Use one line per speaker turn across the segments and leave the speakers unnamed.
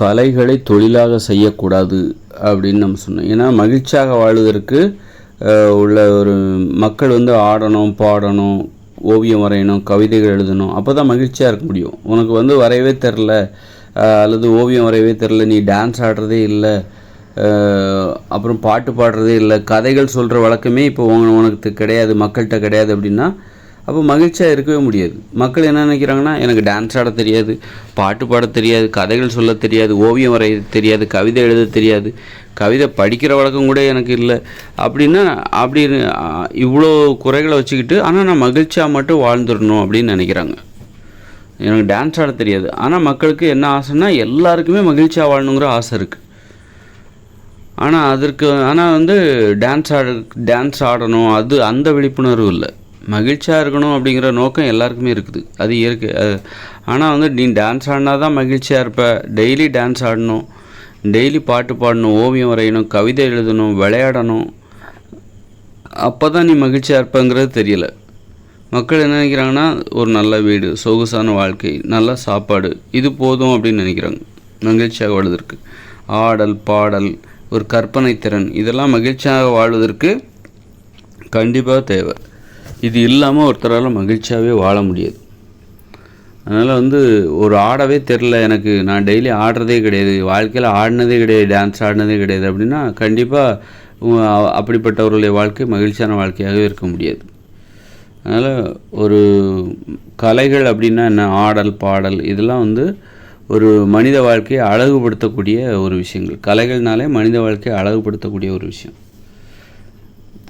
கலைகளை தொழிலாக செய்யக்கூடாது அப்படின்னு நம்ம சொன்னோம். ஏன்னா மகிழ்ச்சியாக வாழ்வதற்கு உள்ள ஒரு மக்கள் வந்து ஆடணும் பாடணும் ஓவியம் வரையணும் கவிதைகள் எழுதணும். அப்போ தான் மகிழ்ச்சியாக இருக்க முடியும். உனக்கு வந்து வரையவே தெரில அல்லது ஓவியம் வரையவே தெரில நீ டான்ஸ் ஆடுறதே இல்லை. அப்புறம் பாட்டு பாடுறதே இல்லை. கதைகள் சொல்கிற வழக்கமே இப்போ உனக்கு கிடையாது. மக்கள்கிட்ட கிடையாது அப்படின்னா அப்போ மகிழ்ச்சியாக இருக்கவே முடியாது. மக்கள் என்ன நினைக்கிறாங்கன்னா எனக்கு டான்ஸ் ஆட தெரியாது பாட்டு பாட தெரியாது கதைகள் சொல்ல தெரியாது ஓவியம் வரைய தெரியாது கவிதை எழுத தெரியாது கவிதை படிக்கிற வழக்கம் கூட எனக்கு இல்லை. அப்படின்னா அப்படி இவ்வளோ குறைகளை வச்சுக்கிட்டு ஆனால் நான் மகிழ்ச்சியாக மட்டும் வாழ்ந்துடணும் அப்படின்னு நினைக்கிறாங்க. எனக்கு டான்ஸ் ஆட தெரியாது. ஆனால் மக்களுக்கு என்ன ஆசைன்னா எல்லாருக்குமே மகிழ்ச்சியாக வாழணுங்கிற ஆசை இருக்குது ஆனால் அதற்கு ஆனால் வந்து டான்ஸ் ஆட டான்ஸ் ஆடணும் அது அந்த விழிப்புணர்வு இல்லை. மகிழ்ச்சியாக இருக்கணும் அப்படிங்கிற நோக்கம் எல்லாருக்குமே இருக்குது. அது இயற்கை ஆனால் வந்து நீ டான்ஸ் ஆடினா தான் மகிழ்ச்சியாக இருப்ப. டெய்லி டான்ஸ் ஆடணும். டெய்லி பாட்டு பாடணும் ஓவியம் வரையணும் கவிதை எழுதணும் விளையாடணும். அப்போ தான் நீ மகிழ்ச்சியாக இருப்பங்கிறது தெரியல. மக்கள் என்ன நினைக்கிறாங்கன்னா ஒரு நல்ல வீடு சொகுசான வாழ்க்கை நல்ல சாப்பாடு இது போதும் அப்படின்னு நினைக்கிறாங்க. மகிழ்ச்சியாக வாழ்வதற்கு. ஆடல் பாடல் ஒரு கற்பனை திறன் இதெல்லாம் மகிழ்ச்சியாக வாழ்வதற்கு கண்டிப்பாக தேவை. இது இல்லாமல் ஒருத்தரால் மகிழ்ச்சியாகவே வாழ முடியாது. அதனால் வந்து ஒரு ஆடவே தெரில எனக்கு. நான் டெய்லி ஆடுறதே கிடையாது. வாழ்க்கையில் ஆடினதே கிடையாது. டான்ஸ் ஆடினதே கிடையாது. அப்படின்னா கண்டிப்பாக அப்படிப்பட்டவர்களுடைய வாழ்க்கை மகிழ்ச்சியான வாழ்க்கையாகவே இருக்க முடியாது. அதனால் ஒரு கலைகள் அப்படின்னா என்ன? ஆடல் பாடல் இதெல்லாம் வந்து ஒரு மனித வாழ்க்கையை அழகுபடுத்தக்கூடிய ஒரு விஷயங்கள். கலைகள்னாலே மனித வாழ்க்கையை அழகுபடுத்தக்கூடிய ஒரு விஷயம்.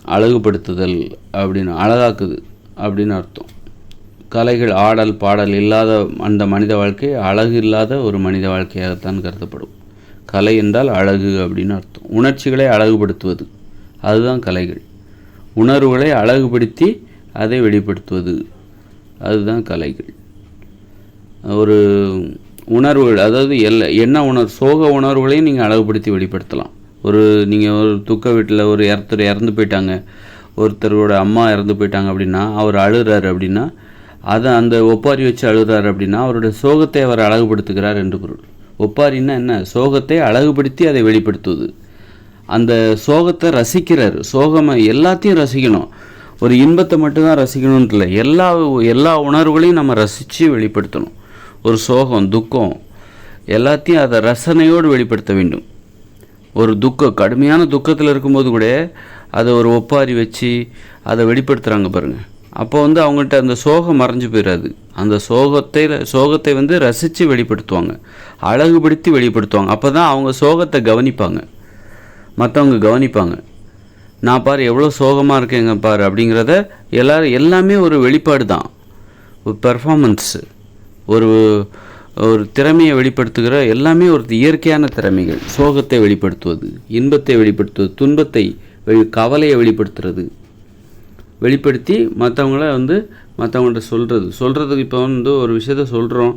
அழகுபடுத்துதல் அப்படின்னு அழகாக்குது அப்படின்னு அர்த்தம். கலைகள் ஆடல் பாடல் இல்லாத அந்த மனித வாழ்க்கை அழகு இல்லாத ஒரு மனித வாழ்க்கையாகத்தான் கருதப்படும். கலை என்றால் அழகு அப்படின்னு அர்த்தம். உணர்ச்சிகளை அழகுபடுத்துவது அதுதான் கலைகள். உணர்வுகளை அழகுபடுத்தி அதை வெளிப்படுத்துவது அதுதான் கலைகள். ஒரு உணர்வுகள் அதாவது எல்லா என்ன உணர் சோக உணர்வுகளையும் நீங்கள் அழகுபடுத்தி வெளிப்படுத்தலாம். ஒரு நீங்கள் ஒரு துக்க வீட்டில் ஒரு ஒருத்தர் இறந்து போயிட்டாங்க. ஒருத்தரோட அம்மா இறந்து போயிட்டாங்க அப்படின்னா அவர் அழுகிறாரு அப்படின்னா அதை அந்த ஒப்பாரி வச்சு அழுகிறாரு அப்படின்னா அவருடைய சோகத்தை அவர் அழகுபடுத்துகிறார் என்று பொருள். ஒப்பாரின்னா என்ன? சோகத்தை அழகுபடுத்தி அதை வெளிப்படுத்துவது. அந்த சோகத்தை ரசிக்கிறார். சோகமை எல்லாத்தையும் ரசிக்கணும். ஒரு இன்பத்தை மட்டும்தான் ரசிக்கணும்னு இல்லை. எல்லா எல்லா உணர்வுகளையும் நம்ம ரசித்து வெளிப்படுத்தணும். ஒரு சோகம் துக்கம் எல்லாத்தையும் அதை ரசனையோடு வெளிப்படுத்த வேண்டும். ஒரு துக்கம் கடுமையான துக்கத்தில் இருக்கும்போது கூட அதை ஒரு ஒப்பாரி வச்சு அதை வெளிப்படுத்துகிறாங்க பாருங்கள் அப்போ வந்து அவங்கள்ட்ட அந்த சோகம் மறைஞ்சு போயிடாது அந்த சோகத்தை சோகத்தை வந்து ரசித்து வெளிப்படுத்துவாங்க. அழகுபடுத்தி வெளிப்படுத்துவாங்க. அப்போ தான் அவங்க சோகத்தை கவனிப்பாங்க. மற்றவங்க கவனிப்பாங்க. நான் பாரு எவ்வளோ சோகமாக இருக்கேங்க பாரு அப்படிங்கிறத எல்லாரும் எல்லாமே ஒரு வெளிப்பாடு தான். ஒரு பெர்ஃபார்மன்ஸு ஒரு ஒரு திறமையை வெளிப்படுத்துகிற எல்லாமே ஒரு இயற்கையான திறமைகள். சோகத்தை வெளிப்படுத்துவது இன்பத்தை வெளிப்படுத்துவது துன்பத்தை வெளி கவலையை வெளிப்படுத்துறது. வெளிப்படுத்தி மற்றவங்கள வந்து மற்றவங்கள்ட்ட சொல்கிறது சொல்கிறதுக்கு இப்போ வந்து ஒரு விஷயத்த சொல்கிறோம்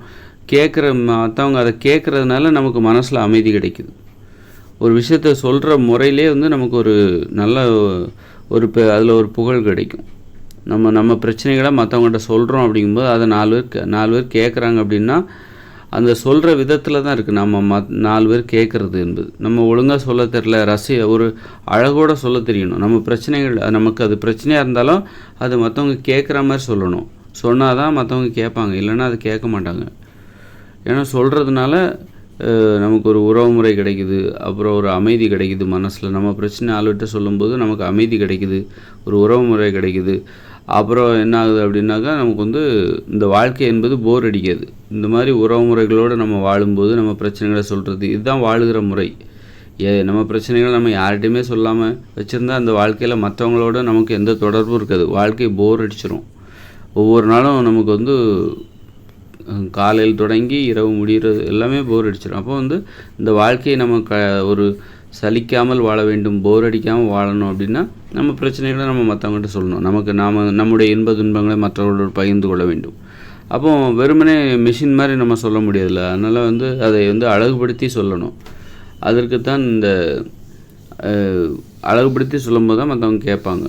கேட்குற மற்றவங்க அதை கேட்குறதுனால நமக்கு மனசில் அமைதி கிடைக்குது. ஒரு விஷயத்த சொல்கிற முறையிலே வந்து நமக்கு ஒரு நல்ல ஒரு அதில் ஒரு புகழ் கிடைக்கும். நம்ம நம்ம பிரச்சனைகளை மற்றவங்கள்ட்ட சொல்கிறோம் அப்படிங்கும்போது அதை நாலு பேர் நாலு பேர் கேட்குறாங்க அப்படின்னா அந்த சொல்கிற விதத்தில் தான் இருக்குது நம்ம மத் நாலு பேர் கேட்குறது என்பது. நம்ம ஒழுங்காக சொல்ல தெரில ரசி ஒரு அழகோட சொல்ல தெரியணும். நம்ம பிரச்சனைகள் நமக்கு அது பிரச்சனையாக இருந்தாலும் அது மற்றவங்க கேட்குற மாதிரி சொல்லணும். சொன்னால் தான் மற்றவங்க கேட்பாங்க இல்லைன்னா அது கேட்க மாட்டாங்க. ஏன்னா சொல்கிறதுனால நமக்கு ஒரு உறவு முறை கிடைக்குது. அப்புறம் ஒரு அமைதி கிடைக்குது மனசில். நம்ம பிரச்சனை ஆளுகிட்ட சொல்லும்போது நமக்கு அமைதி கிடைக்குது. ஒரு உறவு முறை கிடைக்குது. அப்புறம் என்ன ஆகுது அப்படின்னாக்கா நமக்கு வந்து இந்த வாழ்க்கை என்பது போர் அடிக்காது. இந்த மாதிரி உறவு முறைகளோடு நம்ம வாழும்போது நம்ம பிரச்சனைகளை சொல்கிறது இதுதான் வாழுகிற முறை. ஏ நம்ம பிரச்சனைகளை நம்ம யார்கிட்டையுமே சொல்லாமல் வச்சுருந்தா அந்த வாழ்க்கையில் மற்றவங்களோட நமக்கு எந்த தொடர்பும் இருக்காது. வாழ்க்கை போர் அடிச்சிடும் ஒவ்வொரு நாளும் நமக்கு வந்து காலையில் தொடங்கி இரவு முடிகிறது எல்லாமே போர் அடிச்சிடும் அப்போ வந்து இந்த வாழ்க்கையை நம்ம க ஒரு சலிக்காமல் வாழ வேண்டும் போர் அடிக்காமல் வாழணும் அப்படின்னா நம்ம பிரச்சனைகளை நம்ம மற்றவங்கள்ட்ட சொல்லணும். நமக்கு நாம் நம்முடைய இன்ப துன்பங்களை மற்றவர்களோடு பகிர்ந்து கொள்ள வேண்டும். அப்போ வெறுமனே மிஷின் மாதிரி நம்ம சொல்ல முடியாதுல்ல. அதனால் வந்து அதை வந்து அழகுபடுத்தி சொல்லணும். அதற்கு தான் இந்த அழகுபடுத்தி சொல்லும்போது தான் மற்றவங்க கேட்பாங்க.